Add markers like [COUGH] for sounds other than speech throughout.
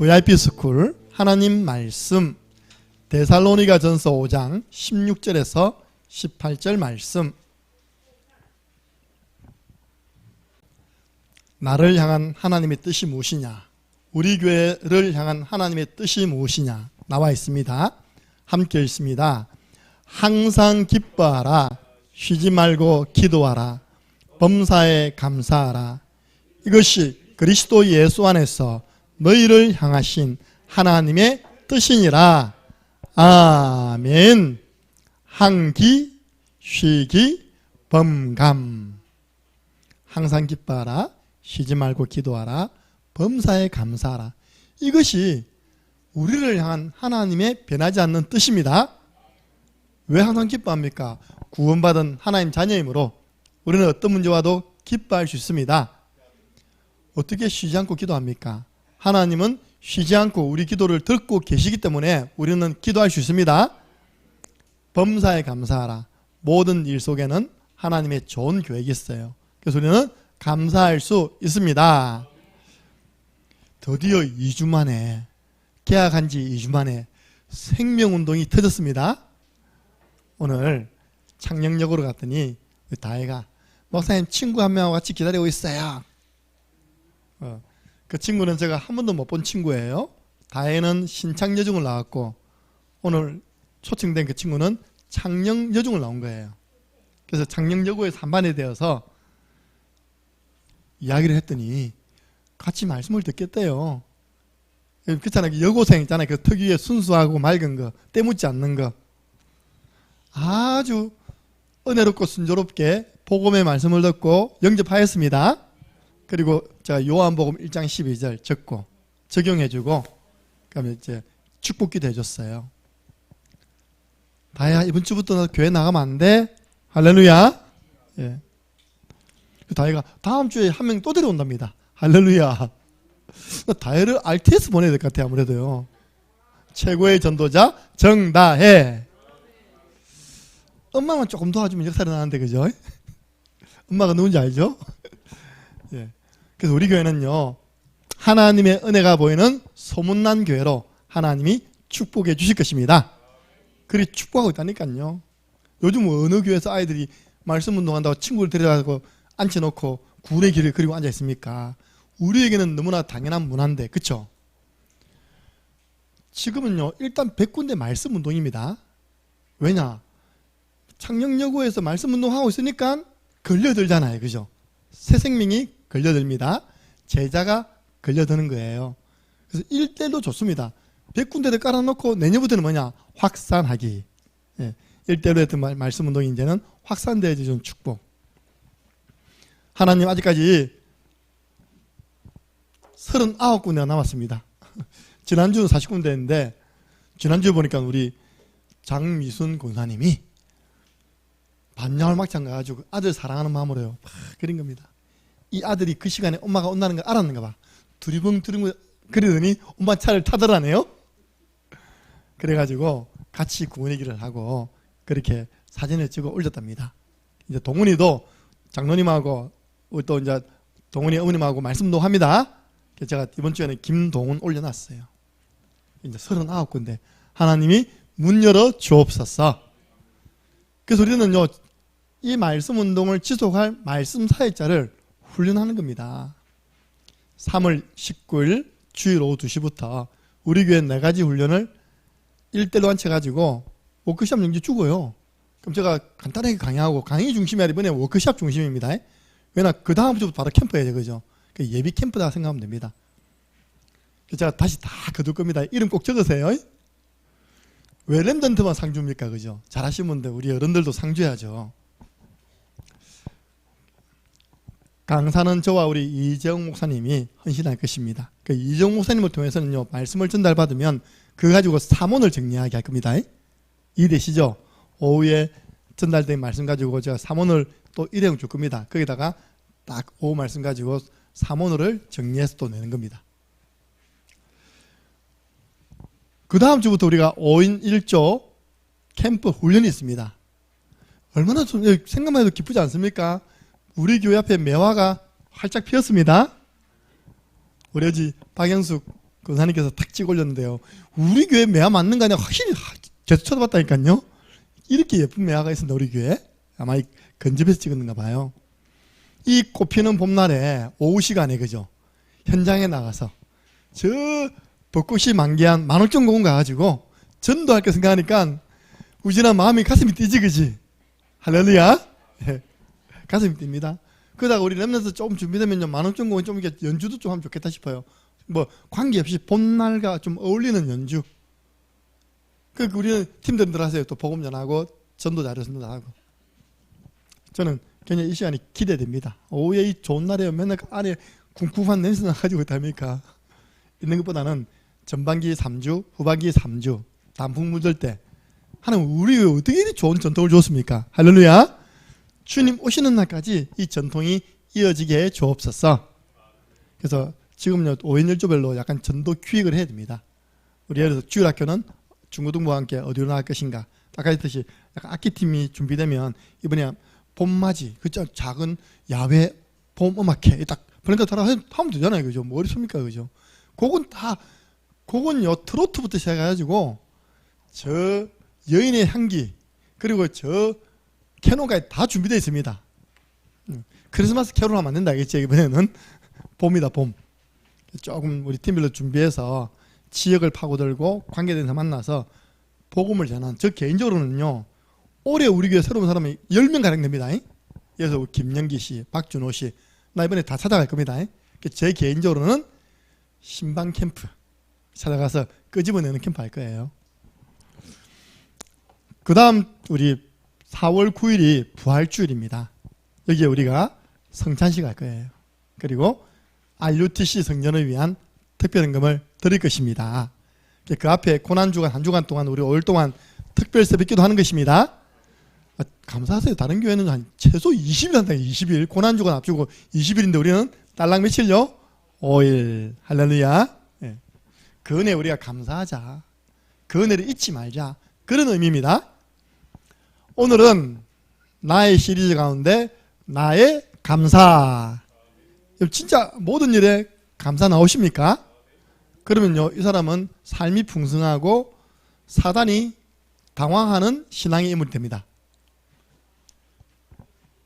VIP 스쿨 하나님 말씀 데살로니가 전서 5장 16절에서 18절 말씀. 나를 향한 하나님의 뜻이 무엇이냐? 우리 교회를 향한 하나님의 뜻이 무엇이냐? 나와 있습니다. 함께 읽습니다. 항상 기뻐하라. 쉬지 말고 기도하라. 범사에 감사하라. 이것이 그리스도 예수 안에서 너희를 향하신 하나님의 뜻이니라. 아멘. 항기, 쉬기, 범감. 항상 기뻐하라. 쉬지 말고 기도하라. 범사에 감사하라. 이것이 우리를 향한 하나님의 변하지 않는 뜻입니다. 왜 항상 기뻐합니까? 구원받은 하나님 자녀이므로 우리는 어떤 문제와도 기뻐할 수 있습니다. 어떻게 쉬지 않고 기도합니까? 하나님은 쉬지 않고 우리 기도를 듣고 계시기 때문에 우리는 기도할 수 있습니다. 범사에 감사하라. 모든 일 속에는 하나님의 좋은 계획이 있어요. 그래서 우리는 감사할 수 있습니다. 드디어 2주 만에 계약한 지 2주 만에 생명운동이 터졌습니다. 오늘 창녕역으로 갔더니 다혜가 목사님 친구 한 명하고 같이 기다리고 있어요. 어, 그 친구는 제가 한 번도 못 본 친구예요. 다혜는 신창 여중을 나왔고 오늘 초청된 그 친구는 창녕 여중을 나온 거예요. 그래서 창녕 여고에서 한반이 되어서 이야기를 했더니 같이 말씀을 듣겠대요. 그렇잖아요. 여고생 있잖아요. 그 특유의 순수하고 맑은 거, 때묻지 않는 거. 아주 은혜롭고 순조롭게 복음의 말씀을 듣고 영접하였습니다. 그리고 제가 요한복음 1장 12절 적고 적용해주고 그다음에 이제 축복기도 해줬어요. 다야 이번 주부터 너 교회 나가면 안 돼. 할렐루야. 예. 그 다혜가 다음 주에 한 명 또 데려온답니다. 할렐루야. 다혜를 RTS 보내야 될 것 같아요. 아무래도요. 최고의 전도자 정다혜. 엄마만 조금 도와주면 역사를 나는데 그죠? 엄마가 누군지 알죠? [LAUGHS] 예. 그래서 우리 교회는요. 하나님의 은혜가 보이는 소문난 교회로 하나님이 축복해 주실 것입니다. 그리 축복하고 있다니까요. 요즘 어느 교회에서 아이들이 말씀 운동한다고 친구를 데려다고 앉혀놓고 구의 길을 그리고 앉아 있습니까? 우리에게는 너무나 당연한 문화인데, 그쵸? 지금은요, 일단 100군데 말씀 운동입니다. 왜냐? 창녕여고에서 말씀 운동하고 있으니까 걸려들잖아요. 그죠? 새 생명이 걸려듭니다. 제자가 걸려드는 거예요. 그래서 1대1도 좋습니다. 100군데를 깔아놓고 내년부터는 뭐냐? 확산하기. 예, 1대1로 했던 말, 말씀 운동이 이제는 확산되어지 는 축복. 하나님 아직까지 39군데가 남았습니다. [LAUGHS] 지난주는 40군데인데 지난주에 보니까 우리 장미순 권사님이 반야월 막장 가가지고 아들 사랑하는 마음으로요. 막 그린 겁니다. 이 아들이 그 시간에 엄마가 온다는 걸 알았는가 봐. 두리번 두리번 그러더니 엄마 차를 타더라네요. 그래가지고 같이 구원의 길을 하고 그렇게 사진을 찍어 올렸답니다. 이제 동훈이도 장로님하고 또 이제 동훈이 어머님하고 말씀도 합니다. 제가 이번 주에는 김동훈 올려놨어요. 이제 39군데 하나님이 문 열어 주옵소서. 그래서 우리는요, 이 말씀 운동을 지속할 말씀 사역자를 훈련하는 겁니다. 3월 19일 주일 오후 2시부터 우리 교회 네 가지 훈련을 일대로 앉혀가지고 워크샵 연기 주고요. 그럼 제가 간단하게 강의하고 강의 중심이 아니라 이번에 워크샵 중심입니다. 왜냐 그 다음 주부터 바로 캠프예요, 그죠? 그 예비 캠프다 생각하면 됩니다. 제가 다시 다 거둘 겁니다. 이름 꼭 적으세요. 왜 랩던트만 상 줍니까, 그죠? 잘하신 분들 우리 어른들도 상 줘야죠. 강사는 저와 우리 이재용 목사님이 헌신할 것입니다. 그 이재용 목사님을 통해서는요 말씀을 전달받으면 그 가지고 사문을 정리하게 할 겁니다. 이해되시죠? 오후에 전달된 말씀 가지고 제가 사문을 또 일회용 줄 겁니다. 거기다가 딱 오후 말씀 가지고 사문을 정리해서 또 내는 겁니다. 그 다음 주부터 우리가 5인 1조 캠프 훈련이 있습니다. 얼마나 좀 생각만 해도 기쁘지 않습니까? 우리 교회 앞에 매화가 활짝 피었습니다. 우리 어지 박영숙 권사님께서 탁 찍어 올렸는데요. 우리 교회 매화 맞는 거 아니야? 확실히 하- 계속 쳐다봤다니까요. 이렇게 예쁜 매화가 있습니다. 우리 교회. 아마 이 근접해서 찍었는가 봐요. 이 꽃피는 봄날에 오후 시간에 그죠? 현장에 나가서 저 벚꽃이 만개한 만월정 공원 가가지고 전도할 거 생각하니까 우진아 마음이 가슴이 뛰지 그지? 할렐루야. 예. 가슴이 뜁니다. 그러다가 우리 랩런스 조금 준비되면요 만월정 공원 좀 이렇게 연주도 좀 하면 좋겠다 싶어요. 뭐 관계없이 봄날과 좀 어울리는 연주. 그 우리는 팀들들 하세요. 또 복음 전하고 전도 자료 전도하고. 저는 굉장히 이 시간이 기대됩니다. 오후에 이 좋은 날에 맨날 그 안에 쿵쿵한 냄새 나가지고 다니까 있는 것보다는 전반기 3주, 후반기 3주 단풍 묻을 때 하나님 우리 왜 어떻게 이리 좋은 전통을 줬습니까? 할렐루야. 주님 오시는 날까지 이 전통이 이어지게 해 주옵소서. 그래서 지금요 5인 1조별로 약간 전도 기획을 해야 됩니다. 우리 예를 들어서 주일학교는 중고등부와 함께 어디로 나갈 것인가. 아까 했듯이 약간 악기팀이 준비되면 이번에 봄맞이 그 짜- 작은 야외 봄 음악회 딱 그러니까 따라 해- 하면 되잖아요 그죠 뭐 어렵습니까 그죠 그건 다 그건요 트로트부터 시작해가지고 저 여인의 향기 그리고 저 캐논까지 다 준비되어 있습니다 음, 크리스마스 캐롤 하면 안 된다 알겠죠 이번에는 [LAUGHS] 봄이다 봄 조금 우리 팀별로 준비해서 지역을 파고들고 관계된 사 만나서 복음을 전한 저 개인적으로는요 올해 우리 교회 새로운 사람이 10명 가량 됩니다. 그래서 김영기 씨, 박준호 씨, 나 이번에 다 찾아갈 겁니다. 제 개인적으로는 신방 캠프 찾아가서 끄집어내는 캠프 할 거예요. 그 다음 우리 4월 9일이 부활주일입니다. 여기에 우리가 성찬식 할 거예요. 그리고 RUTC 성전을 위한 특별헌금을 드릴 것입니다. 그 앞에 고난주간 한 주간 동안 우리 5일 동안 특별 새벽기도 하는 것입니다. 아, 감사하세요. 다른 교회는 한 최소 20일 한다. 20일. 고난주간 앞주고 20일인데 우리는 딸랑 며칠요? 5일. 할렐루야. 예. 그 은혜 우리가 감사하자. 그 은혜를 잊지 말자. 그런 의미입니다. 오늘은 나의 시리즈 가운데 나의 감사. 진짜 모든 일에 감사 나오십니까? 그러면요, 이 사람은 삶이 풍성하고 사단이 당황하는 신앙의 인물이 됩니다.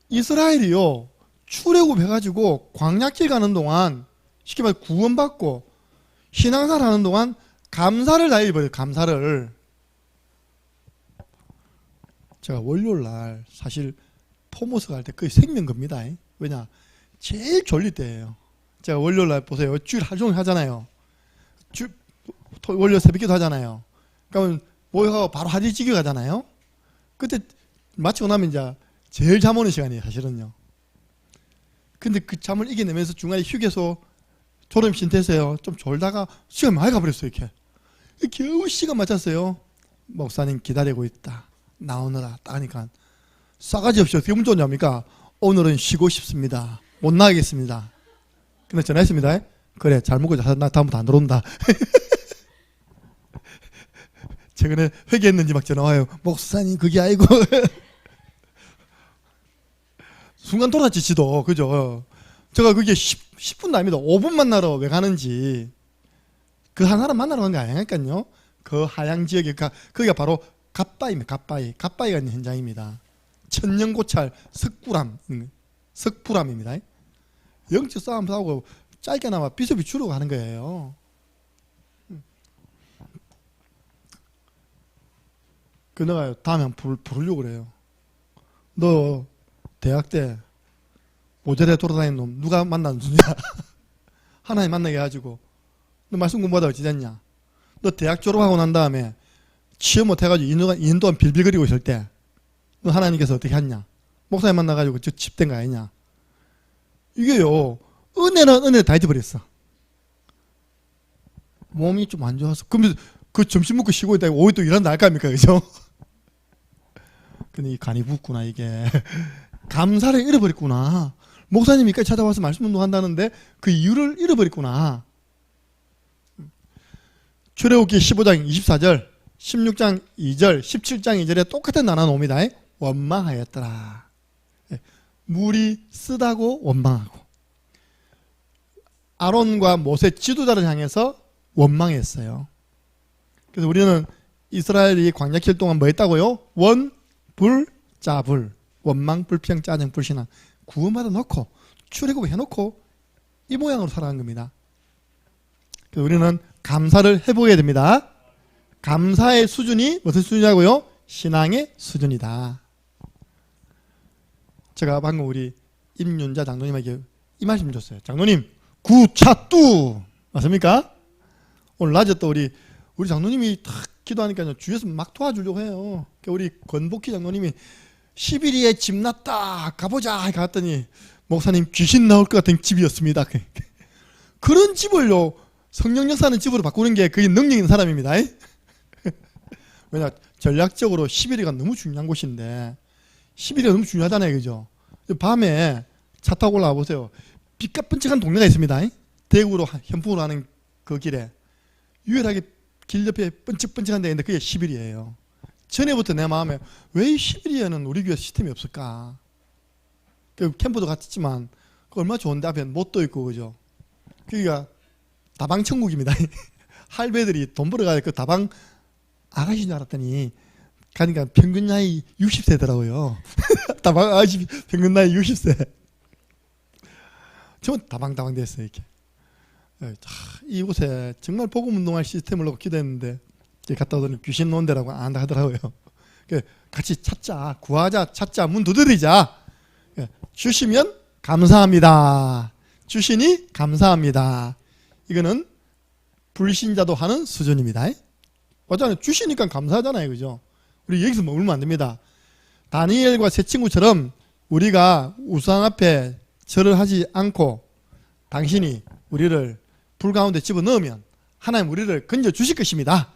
이스라엘이요, 출애굽해가지고 광약길 가는 동안 쉽게 말해 구원받고 신앙생활 하는 동안 감사를 다 잃어버려요, 감사를. 제가 월요일 날 사실 포모스 갈 때 거의 생명 겁니다. 왜냐? 제일 졸릴 때예요. 제가 월요일 날 보세요. 주일 하루 종일 하잖아요. 주, 토- 월요 새벽기도 하잖아요. 그러면 모여가고 바로 하리지기 가잖아요. 그때 마치고 나면 이제 제일 잠 오는 시간이에요, 사실은요. 근데 그 잠을 이겨내면서 중간에 휴게소 졸음 신태세요. 좀 졸다가 시간 많이 가버렸어요, 이렇게. 겨우 시간 맞췄어요. 목사님 기다리고 있다. 나오느라 딱 하니까 싸가지 없이 어떻게 오냐니까 오늘은 쉬고 싶습니다. 못 나가겠습니다. 근데 전화했습니다. 그래 잘 먹고 자서 나 다음부터 안 들어온다. [LAUGHS] 최근에 회개했는지 막 전화 와요. 목사님 그게 아니고 [LAUGHS] 순간 돌았지 지도 그죠. 제가 그게 10, 10분도 아닙니다. 5분 만나러 왜 가는지 그한 사람 만나러 간 게 아니니까요. 그 하양 지역에 가 거기가 바로 갓바이입니다. 갓바이 갓바이가 있는 현장입니다. 천년고찰 석굴암 음, 석불암입니다. 영적 싸움 싸우고 짧게나마 비서비 주려고 하는 거예요. 그 내가 다음에 한번 부르, 부르려고 그래요. 너 대학 때 모델에 돌아다니는 놈 누가 만난 누냐? [LAUGHS] 하나님 만나게 해가지고 너 말씀 공부하다가 어찌됐냐? 너 대학 졸업하고 난 다음에 취업 못해가지고 2년, 동안- 2년 동안 빌빌거리고 있을 때너 하나님께서 어떻게 했냐? 목사님 만나가지고 저 집된 거 아니냐? 이게요 은혜는 은혜를 다 잊어버렸어. 몸이 좀 안 좋아서 그러면서 그 점심 먹고 쉬고 있다가 오후 또 일한다 할거 아닙니까 그죠? [LAUGHS] 근데 이 간이 붓구나 이게 [LAUGHS] 감사를 잃어버렸구나 목사님이 까지 찾아와서 말씀 운동한다는데 그 이유를 잃어버렸구나 출애굽기 15장 24절 16장 2절 17장 2절에 똑같은 나옵니다 원망하였더라 예, 물이 쓰다고 원망하고 아론과 모세 지도자를 향해서 원망했어요. 그래서 우리는 이스라엘이 광야길 동안 뭐 했다고요? 원, 불, 짜 불. 원망, 불평, 짜증, 불신앙. 구원받아 놓고 출애굽 해놓고 이 모양으로 살아간 겁니다. 그래서 우리는 감사를 해보게 됩니다. 감사의 수준이 무슨 수준이냐고요? 신앙의 수준이다. 제가 방금 우리 임윤자 장로님에게 이 말씀 줬어요. 장로님, 구차뚜 맞습니까? 오늘 낮에 또 우리 우리 장로님이 탁 기도하니까요 주위에서 막 도와주려고 해요. 그러니까 우리 권복희 장로님이 시비리에 집 났다 가보자 갔더니 목사님 귀신 나올 것 같은 집이었습니다. [LAUGHS] 그런 집을요 성령 역사는 집으로 바꾸는 게 그게 능력 있는 사람입니다. 왜냐 전략적으로 시비리가 너무 중요한 곳인데 시비리가 너무 중요하잖아요, 그죠? 밤에 차 타고 올라와 보세요. 빛깔번쩍한 동네가 있습니다. 대구로 현풍으로 하는 그 길에 유일하게 길 옆에 번쩍번쩍한 데가 있는데 그게 시비리예요. 전에부터 내 마음에 왜이 시비리에는 우리 교회 시스템이 없을까? 그 캠프도 갔지만 그 얼마나 좋은데 앞에 못도 있고 그죠? 그기가 다방 천국입니다. [LAUGHS] 할배들이 돈 벌어가지고 그 다방 아가씨인 줄 알았더니 가니까 평균 나이 60세더라고요. [LAUGHS] 다방 아가씨 평균 나이 60세. 저 다방다방 됐어요 이렇게. 예, 자, 이곳에 정말 복음 운동할 시스템을 놓고 기도했는데 갔다 오더니 귀신 데라고 안다 하더라고요. [LAUGHS] 그 같이 찾자, 구하자, 찾자, 문 두드리자. 예, 주시면 감사합니다. 주시니 감사합니다. 이거는 불신자도 하는 수준입니다. 맞잖아요. 주시니까 감사하잖아요. 그죠? 우리 여기서 머물면 안 됩니다. 다니엘과 세 친구처럼 우리가 우상 앞에 절을 하지 않고 당신이 우리를 불 가운데 집어 넣으면 하나님 우리를 건져 주실 것입니다.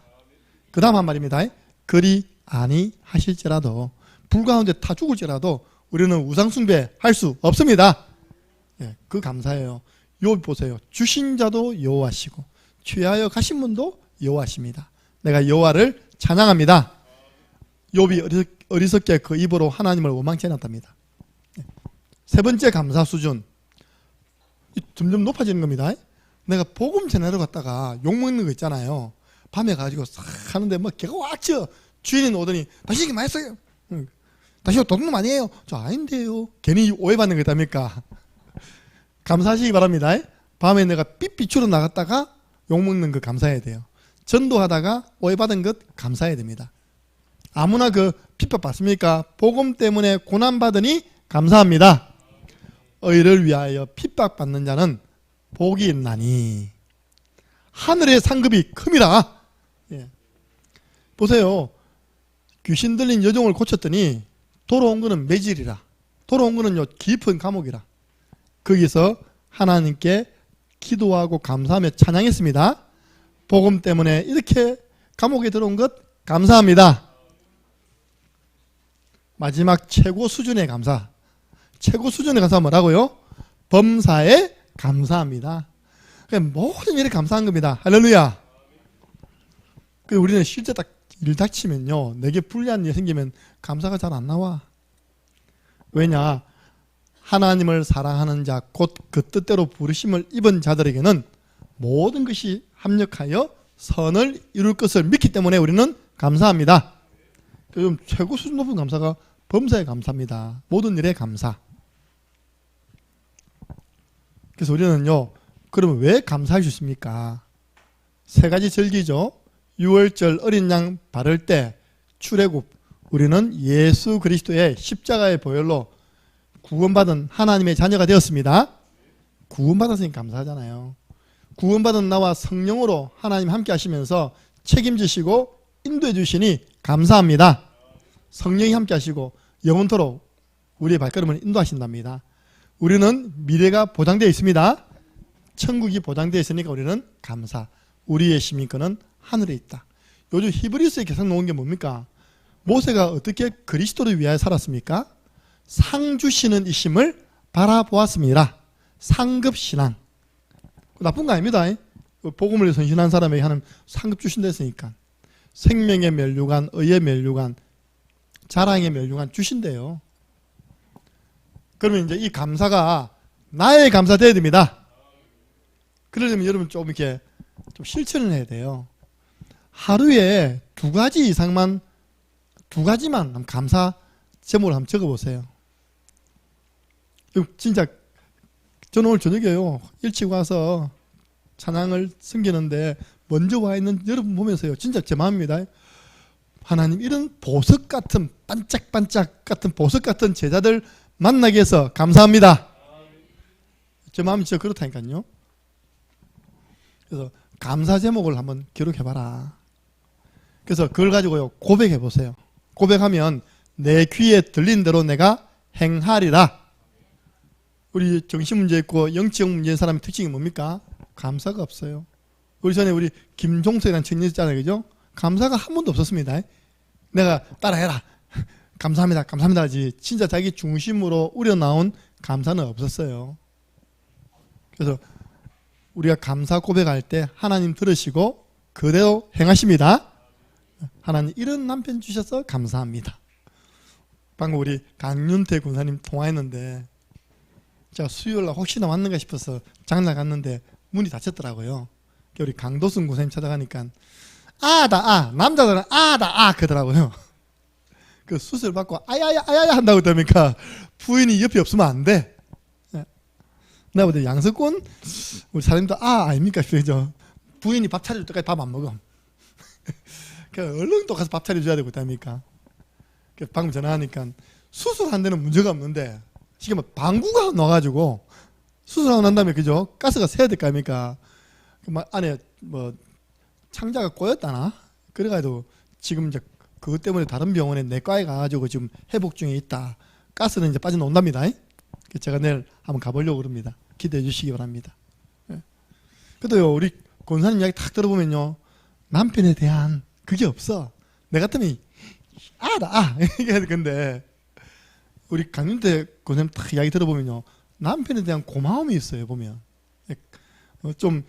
그 다음 한 말입니다. 그리 아니 하실지라도 불 가운데 타 죽을지라도 우리는 우상숭배 할 수 없습니다. 예, 그 감사해요. 요 보세요. 주신 자도 여호와시고 취하여 가신 분도 여호와십니다. 내가 여호와를 찬양합니다. 욥이 어리석게 그 입으로 하나님을 원망치 않았답니다. 예. 세 번째 감사 수준 점점 높아지는 겁니다. 내가 복음 전하러 갔다가 욕 먹는 거 있잖아요. 밤에 가지고 싹 하는데 뭐 개가 왔죠. 주인이 오더니 다시 이게 맛있어요. 응. 다시 도둑놈 아니에요. 저 아닌데요. 괜히 오해받는 거 있답니까? [LAUGHS] 감사하시기 바랍니다. 밤에 내가 삐삐 추러 나갔다가 욕 먹는 거 감사해야 돼요. 전도하다가 오해받은 것 감사해야 됩니다. 아무나 그 핍박 받습니까? 복음 때문에 고난 받으니 감사합니다. 의를 위하여 핍박 받는 자는 복이 있나니 하늘의 상급이 큽니다. 예. 보세요. 귀신 들린 여종을 고쳤더니 돌아온 거는 매질이라. 돌아온 거는 요 깊은 감옥이라. 거기서 하나님께 기도하고 감사하며 찬양했습니다. 복음 때문에 이렇게 감옥에 들어온 것 감사합니다. 마지막 최고 수준의 감사. 최고 수준의 감사 뭐라고요? 범사에 감사합니다. 모든 일에 감사한 겁니다. 할렐루야. 그 우리는 실제 딱 일 닥치면요. 내게 불리한 일 생기면 감사가 잘 안 나와. 왜냐? 하나님을 사랑하는 자, 곧 그 뜻대로 부르심을 입은 자들에게는 모든 것이 합력하여 선을 이룰 것을 믿기 때문에 우리는 감사합니다. 좀 최고 수준 높은 감사가 범사에 감사합니다. 모든 일에 감사. 그래서 우리는요, 그러면 왜 감사할 수 있습니까? 세 가지 절기죠. 6월절 어린 양 바를 때 출애굽 우리는 예수 그리스도의 십자가의 보혈로 구원받은 하나님의 자녀가 되었습니다. 구원받았으니 감사하잖아요. 구원받은 나와 성령으로 하나님 함께 하시면서 책임지시고 인도해 주시니 감사합니다. 성령이 함께 하시고 영원토록 우리의 발걸음을 인도하신답니다. 우리는 미래가 보장되어 있습니다. 천국이 보장되어 있으니까 우리는 감사. 우리의 시민권은 하늘에 있다. 요즘 히브리스에 계속 놓은 게 뭡니까? 모세가 어떻게 그리스도를 위하여 살았습니까? 상 주시는 이심을 바라보았습니다. 상급 신앙. 나쁜 거 아닙니다. 복음을 선신한 사람에게 하는 상급 주신다 했으니까. 생명의 멸류관, 의의 멸류관, 자랑의 멸류관 주신대요. 그러면 이제 이 감사가 나의 감사 돼야 됩니다. 그러려면 여러분 좀 이렇게 좀 실천을 해야 돼요. 하루에 두 가지 이상만 두 가지만 감사 제목을 한번 적어보세요. 진짜 저는 오늘 저녁에요 일찍 와서 찬양을 섬기는데 먼저 와 있는 여러분 보면서요 진짜 제 마음입니다. 하나님 이런 보석 같은 반짝반짝 같은 보석 같은 제자들 만나게 해서 감사합니다. 제 마음이 진짜 그렇다니까요. 그래서 감사 제목을 한번 기록해봐라. 그래서 그걸 가지고요 고백해보세요. 고백하면 내 귀에 들린 대로 내가 행하리라. 우리 정신 문제 있고 영적 문제인 사람의 특징이 뭡니까? 감사가 없어요. 우리 전에 우리 김종석이라는 청년 있잖아요. 그죠? 감사가 한 번도 없었습니다. 내가 따라해라. [LAUGHS] 감사합니다. 감사합니다. 진짜 자기 중심으로 우려나온 감사는 없었어요. 그래서 우리가 감사 고백할 때 하나님 들으시고 그대로 행하십니다. 하나님 이런 남편 주셔서 감사합니다. 방금 우리 강윤태 군사님 통화했는데 제가 수요일 날 혹시나 왔는가 싶어서 장난 갔는데 문이 닫혔더라고요. 우리 강도순 군사님 찾아가니까 아다 아 남자들은 아다 아 그러더라고요. [LAUGHS] 그 수술 받고 아야야 아야야 한다고 그러니까 부인이 옆에 없으면 안 돼. 나 보다 양석권 우리 사람도 아 아닙니까 그죠? 부인이 밥 차려줄 때까지 밥 안 먹어. [LAUGHS] 그 얼른 또 가서 밥 차려줘야 되고 그럽니까? 방금 전화하니까 수술한 데는 문제가 없는데 지금 뭐 방구가 나가지고 수술하고 난 다음에 그죠? 가스가 새야 될 거 아닙니까? 막 안에 뭐 창자가 꼬였다나? 그래가지고 지금 이제 그것 때문에 다른 병원에 내과에 가가지고 지금 회복 중에 있다. 가스는 이제 빠져나온답니다. 제가 내일 한번 가보려고 그럽니다. 기대해 주시기 바랍니다. 예. 그래도요, 우리 권사님 이야기 딱 들어보면요, 남편에 대한 그게 없어. 내 같으면, 아, 나, 아! [LAUGHS] 근데, 우리 강윤태 권사님 딱 이야기 들어보면요, 남편에 대한 고마움이 있어요, 보면. 예. 어, 좀,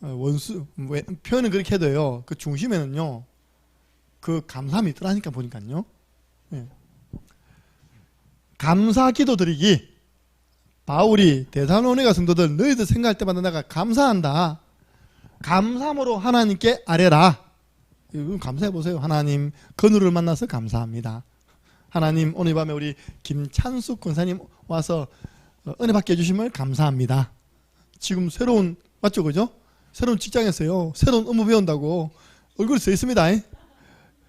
어, 원수, 왜, 표현은 그렇게 해도요, 그 중심에는요, 그 감사함이 있더라니까 보니까요. 예. 감사 기도 드리기. 바울이 대사로니가 성도들 너희들 생각할 때마다 내가 감사한다. 감사함으로 하나님께 아뢰라. 감사해 보세요. 하나님 건우를 만나서 감사합니다. 하나님 오늘 밤에 우리 김찬숙 권사님 와서 은혜 받게 해주심을 감사합니다. 지금 새로운 맞죠 그죠? 새로운 직장에서요. 새로운 업무 배운다고 얼굴 써 있습니다.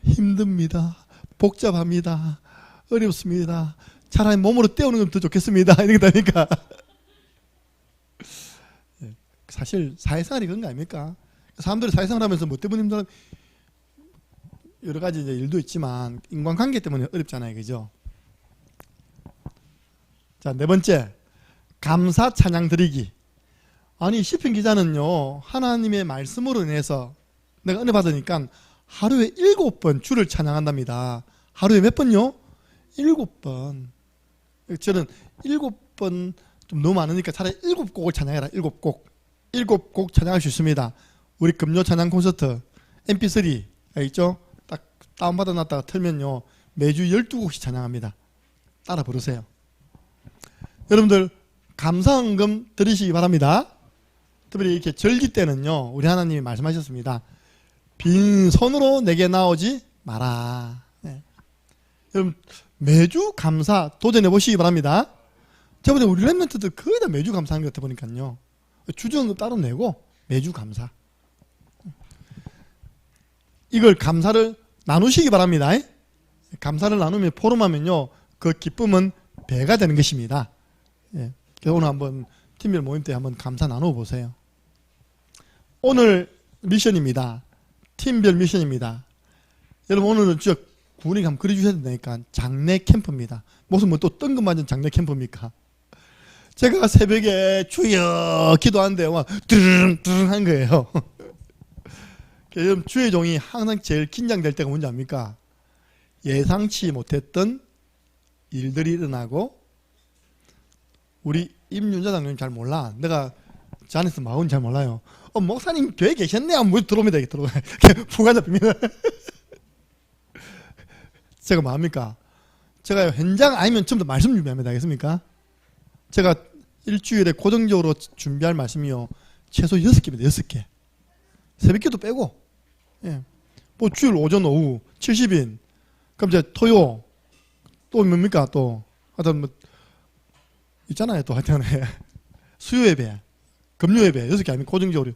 힘듭니다. 복잡합니다. 어렵습니다. 차라리 몸으로 때우는 건 더 좋겠습니다. [LAUGHS] 이러다니까. 사실 사회생활이 그런 거 아닙니까? 사람들이 사회생활 하면서 뭐 때문에 힘들어 여러 가지 이제 일도 있지만 인간관계 때문에 어렵잖아요. 그죠? 자, 네 번째. 감사 찬양 드리기. 아니, 시편 기자는요, 하나님의 말씀으로 인해서 내가 은혜 받으니까 하루에 일곱 번 주를 찬양한답니다. 하루에 몇 번요? 일곱 번. 저는 일곱 번 좀 너무 많으니까 차라리 일곱 곡을 찬양해라. 일곱 곡. 일곱 곡 찬양할 수 있습니다. 우리 금요 찬양 콘서트 MP3 있죠? 딱 다운받아 놨다가 틀면요. 매주 12곡씩 찬양합니다. 따라 부르세요. 여러분들 감사헌금 드리시기 바랍니다. 특별히 이렇게 절기 때는요. 우리 하나님이 말씀하셨습니다. 빈손으로 내게 나오지 마라. 네. 여러분 매주 감사 도전해 보시기 바랍니다. 볼때 우리 랩런트들 거의 다 매주 감사하는 것 같아 보니까요. 주전도 따로 내고 매주 감사. 이걸 감사를 나누시기 바랍니다. 감사를 나누면 포럼하면요. 그 기쁨은 배가 되는 것입니다. 예. 오늘 한번 팀별 모임 때 한번 감사 나누어 보세요. 오늘 미션입니다. 팀별 미션입니다. 여러분 오늘은 쭉 구분이 한번 그려주셔야 되니까 장례 캠프입니다. 무슨 뭐 또 뜬금맞은 장례 캠프입니까? 제가 새벽에 주여 기도하는데 막 드르릉 드르릉 한 거예요. [LAUGHS] 여러분 주의 종이 항상 제일 긴장될 때가 뭔지 압니까? 예상치 못했던 일들이 일어나고 우리 임윤자 장님 잘 몰라. 내가 저 안에서 마음 잘 몰라요. 어, 목사님 교회 계셨네? 뭐 들어옵니다. [LAUGHS] 이렇게 들어오면. 부가 잡힙니다. [LAUGHS] 제가 뭐합니까? 제가 현장 아니면 좀 더 말씀 준비합니다. 알겠습니까? 제가 일주일에 고정적으로 준비할 말씀이요. 최소 6개입니다. 6개. 새벽기도 빼고 예. 뭐 주일 오전 오후 70인. 그럼 이제 토요. 또 뭡니까 또? 하여튼 뭐 있잖아요 또 하여튼. [LAUGHS] 수요 예배 금요 예배 여섯 개 아니면 고정적으로.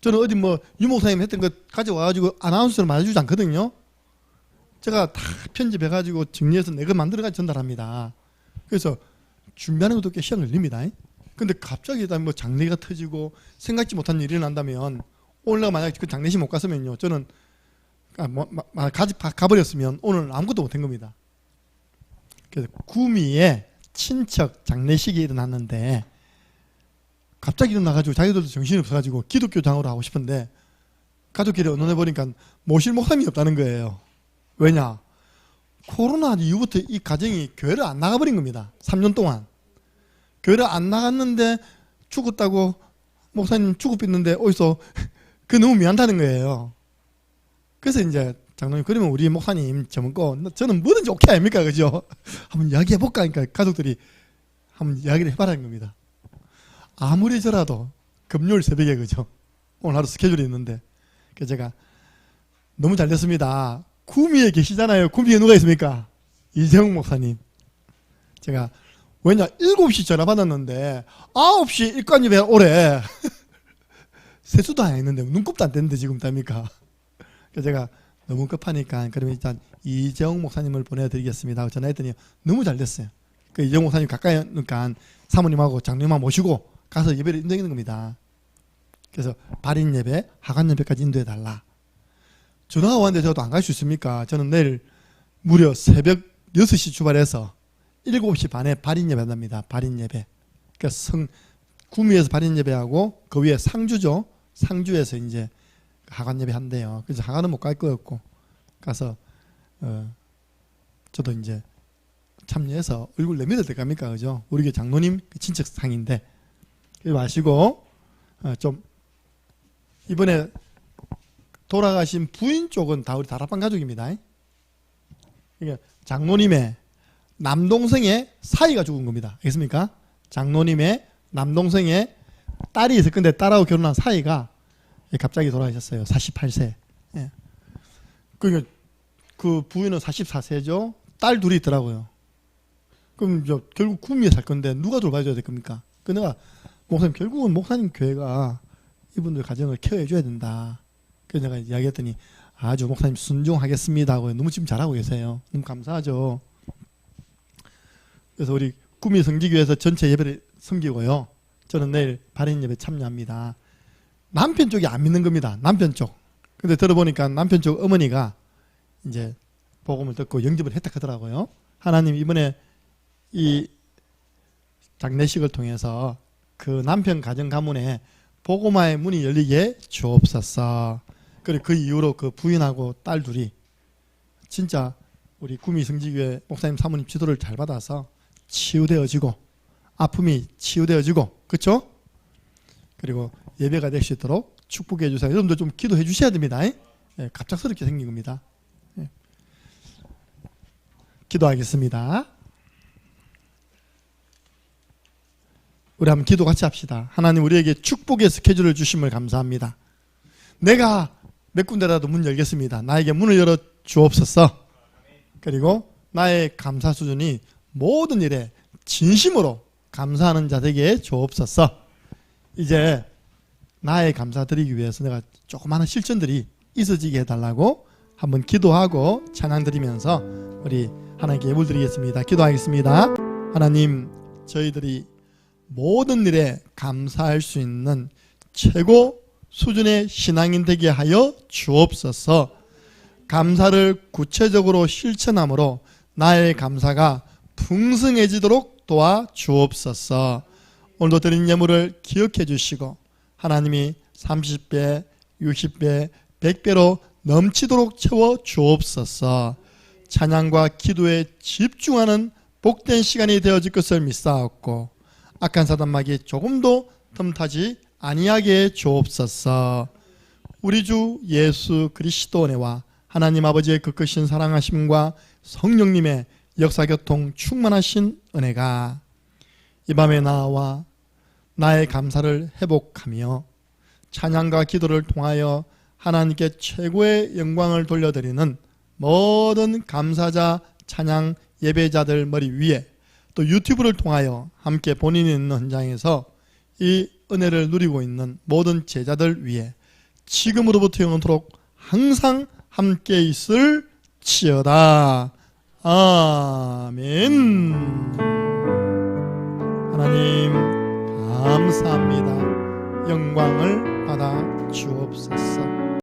저는 어디 뭐 유목사님 했던 거 가져와가지고 아나운서를 말해주지 않거든요. 제가 다 편집해가지고 정리해서 내가 만들어가지고 전달합니다. 그래서 준비하는 것도 꽤 시간 걸립니다. 근데 갑자기 뭐 장례가 터지고 생각지 못한 일이 일어난다면 오늘 내가 만약 그 장례식 못 갔으면요 저는 아, 뭐, 마- 마- 가, 가- 가버렸으면 오늘 아무것도 못한 겁니다 그래서 구미에 친척 장례식이 일어났는데 갑자기 일어나가지고 자기들도 정신이 없어가지고 기독교 장으로 하고 싶은데 가족끼리 의논해 보니까 모실 목사님이 없다는 거예요. 왜냐? 코로나 이후부터 이 가정이 교회를 안 나가버린 겁니다. 3년 동안. 교회를 안 나갔는데 죽었다고 목사님 죽었겠는데 어디서 그 너무 미안하다는 거예요. 그래서 이제 장로님 그러면 우리 목사님 저먹고 저는 뭐든지 오케이 아닙니까 그죠? [LAUGHS] 한번 이야기해 볼까 하니까 가족들이 한번 이야기를 해봐라는 겁니다. 아무리 저라도 금요일 새벽에 그죠? 오늘 하루 스케줄이 있는데 그래서 제가 너무 잘 됐습니다. 구미에 계시잖아요. 구미에 누가 있습니까? 이재용 목사님. 제가 왜냐 7시 전화 받았는데 9시 일관 예배 오래 [LAUGHS] 세수도 안 했는데 눈곱도 안 뗐는데 지금? [LAUGHS] 그래서 제가 너무 급하니까 그러면 일단 이재용 목사님을 보내드리겠습니다. 전화했더니 너무 잘 됐어요. 그 이재용 목사님 가까이 오니까 사모님하고 장로님만 모시고 가서 예배를 인도하는 겁니다. 그래서 발인 예배, 하간 예배까지 인도해 달라. 전화가 왔는데 저도 안 갈 수 있습니까? 저는 내일 무려 새벽 6시 출발해서 7시 반에 발인 예배 한답니다. 발인 예배. 그러니까 성 구미에서 발인 예배하고 그 위에 상주죠. 상주에서 이제 하간 예배 한대요. 그래서 하간은 못 갈 거였고 가서 어 저도 이제 참여해서 얼굴 내밀어야 될 겁니까 그죠? 우리 교 장로님 그 친척 상인데 그러지 마시고 어, 좀 이번에 돌아가신 부인 쪽은 다 우리 다락방 가족입니다. 그러니까 장로님의 남동생의 사이가 죽은 겁니다. 알겠습니까? 장로님의 남동생의 딸이 있을 건데 딸하고 결혼한 사이가 갑자기 돌아가셨어요. 48세. 예. 그러니까 그 부인은 44세죠. 딸 둘이 있더라고요. 그럼 저 결국 구미에 살 건데 누가 돌봐줘야 될 겁니까? 그 내가 목사님 결국은 목사님 교회가 이분들 가정을 케어해 줘야 된다. 그래서 내가 이야기했더니 아주 목사님 순종하겠습니다 하고 너무 지금 잘하고 계세요. 너무 감사하죠. 그래서 우리 구미 성지교회에서 전체 예배를 섬기고요. 저는 내일 발인 예배 참여합니다. 남편 쪽이 안 믿는 겁니다. 남편 쪽. 근데 들어보니까 남편 쪽 어머니가 이제 복음을 듣고 영접을 했다 하더라고요. 하나님 이번에 이 장례식을 통해서 그 남편 가정 가문에 복음화의 문이 열리게 주옵소서. 그리고 그 이후로 그 부인하고 딸 둘이 진짜 우리 구미 성지교회 목사님 사모님 지도를 잘 받아서 치유되어지고 아픔이 치유되어지고 그렇죠? 그리고 예배가 될 수 있도록 축복해 주세요. 여러분들 좀 기도해 주셔야 됩니다. 예, 갑작스럽게 생긴 겁니다. 예. 기도하겠습니다. 우리 한번 기도 같이 합시다. 하나님 우리에게 축복의 스케줄을 주심을 감사합니다. 내가 몇 군데라도 문 열겠습니다. 나에게 문을 열어 주옵소서. 그리고 나의 감사 수준이 모든 일에 진심으로 감사하는 자 되게 주옵소서. 이제 나의 감사드리기 위해서 내가 조그마한 실천들이 있어지게 해달라고 한번 기도하고 찬양 드리면서 우리 하나님께 예물 드리겠습니다. 기도하겠습니다. 하나님 저희들이 모든 일에 감사할 수 있는 최고 수준의 신앙인 되게 하여 주옵소서. 감사를 구체적으로 실천함으로 나의 감사가 풍성해지도록 도와 주옵소서. 오늘도 드린 예물을 기억해 주시고 하나님이 30배, 60배, 100배로 넘치도록 채워 주옵소서. 찬양과 기도에 집중하는 복된 시간이 되어질 것을 믿사옵고 악한 사단막이 조금도 틈타지 아니하게 주옵소서. 우리 주 예수 그리스도 은혜와 하나님 아버지의 그 크신 사랑하심과 성령님의 역사교통 충만하신 은혜가 이 밤에 나와 나의 감사를 회복하며 찬양과 기도를 통하여 하나님께 최고의 영광을 돌려드리는 모든 감사자 찬양 예배자들 머리 위에 또 유튜브를 통하여 함께 본인이 있는 현장에서 이 은혜를 누리고 있는 모든 제자들 위에 지금으로부터 영원토록 항상 함께 있을 치여다. 아멘. 하나님 감사합니다. 영광을 받아 주옵소서.